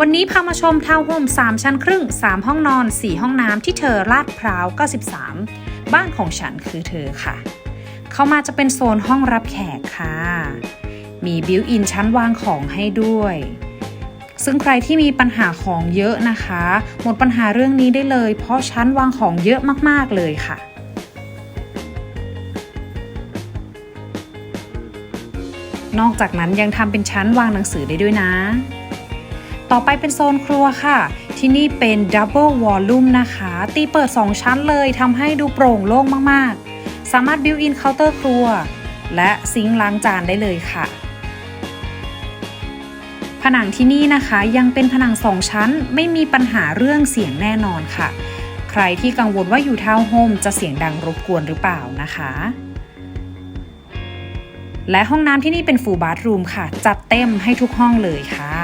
วันนี้พามาชมทาวน์โฮม 3 ชั้นครึ่ง 3 ห้องนอน 4 ห้องน้ำที่เธอลาดพร้าว 93 บ้านของฉันคือเธอค่ะ เข้ามาจะเป็นโซนห้องรับแขกค่ะ มีบิวอินชั้นวางของให้ด้วย ซึ่งใครที่มีปัญหาของเยอะนะคะ หมดปัญหาเรื่องนี้ได้เลย เพราะชั้นวางของเยอะมากๆเลยค่ะนอกจากนั้นยังทำเป็นชั้นวางหนังสือได้ด้วยนะ ต่อไปเป็นโซนครัวค่ะ ที่นี่เป็น Double Volume นะคะ ตีเปิด 2 ชั้นเลยทำให้ดูโปร่งโล่งมากๆ สามารถ Built-in เคาน์เตอร์ครัว และซิงค์ล้างจานได้เลยค่ะ ผนังที่นี่นะคะยังเป็นผนัง2ชั้นไม่มีปัญหาเรื่องเสียงแน่นอนค่ะ ใครที่กังวลว่าอยู่ทาวน์โฮมจะเสียงดังรบกวนหรือเปล่านะคะและห้องน้ำที่นี่เป็นฟูลบาร์รูมค่ะ จัดเต็มให้ทุกห้องเลยค่ะ